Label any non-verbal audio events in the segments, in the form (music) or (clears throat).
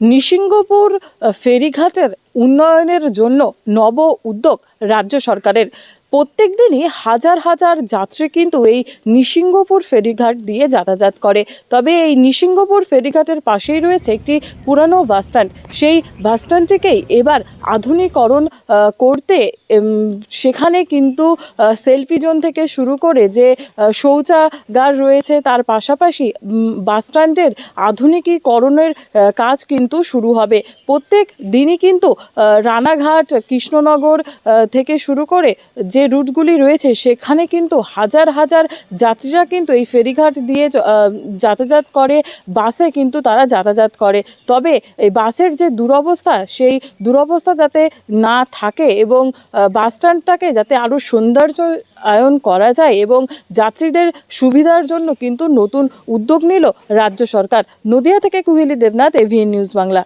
নিসিংহপুর ফেরিঘাটের উন্নয়নের জন্য নব উদ্যোগ রাজ্য সরকারের। প্রত্যেক দিনই হাজার হাজার যাত্রী কিন্তু এই নিসিংহপুর ফেরিঘাট দিয়ে যাতায়াত করে। তবে এই নিসিংহপুর ফেরিঘাটের পাশেই রয়েছে একটি পুরানো বাসস্ট্যান্ড সেই বাসস্ট্যান্ডটিকেই এবার আধুনিকরণ করতে সেখানে কিন্তু সেলফি জোন থেকে শুরু করে যে শৌচাগার রয়েছে তার পাশাপাশি বাসস্ট্যান্ডের আধুনিকীকরণের কাজ কিন্তু শুরু হবে। প্রত্যেক দিনই কিন্তু রানাঘাট, কৃষ্ণনগর থেকে শুরু করে যে রুটগুলি রয়েছে, সেখানে কিন্তু হাজার হাজার যাত্রীরা কিন্তু এই ফেরিঘাট দিয়ে যাতায়াত করে, বাসে কিন্তু তারা যাতায়াত করে। তবে এই বাসের যে দুরবস্থা, সেই দুরবস্থা যাতে না থাকে এবং বাস স্ট্যান্ডটাকে যাতে আরও সৌন্দর্য আয়ন করা যায় এবং যাত্রীদের সুবিধার জন্য কিন্তু নতুন উদ্যোগ নিল রাজ্য সরকার। নদিয়া থেকে কুহিলি দেবনাথ, এভিএন নিউজ বাংলা।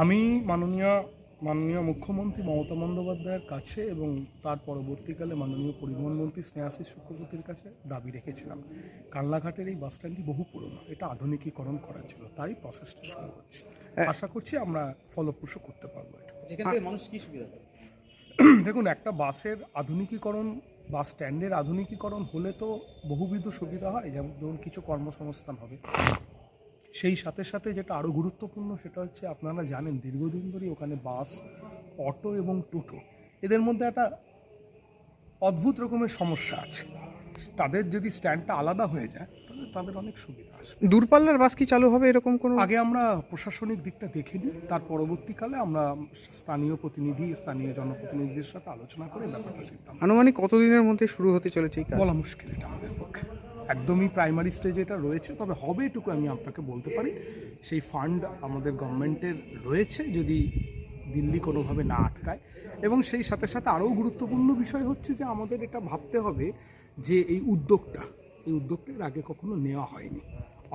আমি মাননীয় মাননীয় মুখ্যমন্ত্রী মমতা বন্দ্যোপাধ্যায়ের কাছে এবং তার পরবর্তীকালে মাননীয় পরিবহন মন্ত্রী স্নেহাশিস চক্রবর্তীর কাছে দাবি রেখেছিলাম। কাল্লাঘাটের এই বাস স্ট্যান্ডটি বহু পুরনো এটা আধুনিকীকরণ করার ছিল তাই প্রসেসটা শুরু হচ্ছে। আশা করছি আমরা ফলপ্রসূ করতে পারব এটা। মানুষ কি সুবিধা পাবে (clears throat) দেখুন একটা বাসের আধুনিকীকরণ বাস স্ট্যান্ডের আধুনিকীকরণ হলে তো বহুবিধ সুবিধা হয় যেমন ধরুন কিছু কর্মসংস্থান হবে। সেই সাথে সাথে যেটা আরও গুরুত্বপূর্ণ সেটা হচ্ছে আপনারা জানেন দীর্ঘদিন ধরেই ওখানে বাস অটো এবং টোটো এদের মধ্যে একটা অদ্ভুত রকমের সমস্যা আছে। তাদের যদি স্ট্যান্ডটা আলাদা হয়ে যায় তাহলে তাদের অনেক সুবিধা আসবে দূরপাল্লার বাস কি চালু হবে এরকম কোনো? আগে আমরা প্রশাসনিক দিকটা দেখে নিই তার পরবর্তীকালে আমরা স্থানীয় প্রতিনিধি স্থানীয় জনপ্রতিনিধিদের সাথে আলোচনা করে ব্যাপারটা সিদ্ধান্ত আনুমানিক কতদিনের মধ্যে শুরু হতে চলেছে বলা মুশকিল এটা আমাদের পক্ষে। একদমই প্রাইমারি স্টেজে এটা রয়েছে, তবে হবে এটুকু আমি আপনাকে বলতে পারি, সেই ফান্ড আমাদের গভর্নমেন্টের রয়েছে যদি দিল্লি কোনোভাবে না আটকায়। এবং সেই সাথে সাথে আরও গুরুত্বপূর্ণ বিষয় হচ্ছে যে আমাদের এটা ভাবতে হবে যে এই উদ্যোগটা এই উদ্যোগটা আগে কখনো নেওয়া হয়নি।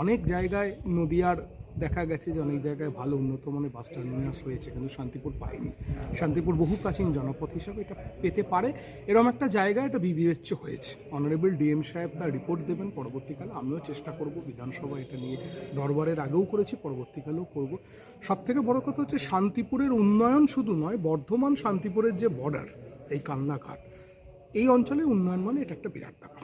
অনেক জায়গায় নদিয়ার দেখা গেছে যে অনেক জায়গায় ভালো উন্নত মানের বাস টার্মিনাস হয়েছে, কিন্তু শান্তিপুর পায়নি শান্তিপুর বহু প্রাচীন জনপথ হিসাবে এটা পেতে পারে। এরকম একটা জায়গা এটা বিবেচ্য হয়েছে। অনারেবল ডিএম সাহেব তার রিপোর্ট দেবেন, পরবর্তীকালে আমিও চেষ্টা করব বিধানসভা এটা নিয়ে দরবারের আগেও করেছি, পরবর্তীকালেও করব। সব থেকে বড় কথা হচ্ছে শান্তিপুরের উন্নয়ন শুধু নয়, বর্ধমান শান্তিপুরের যে বর্ডার এই কান্নাঘাট এই অঞ্চলে উন্নয়ন মানে এটা একটা বিরাট ব্যাপার।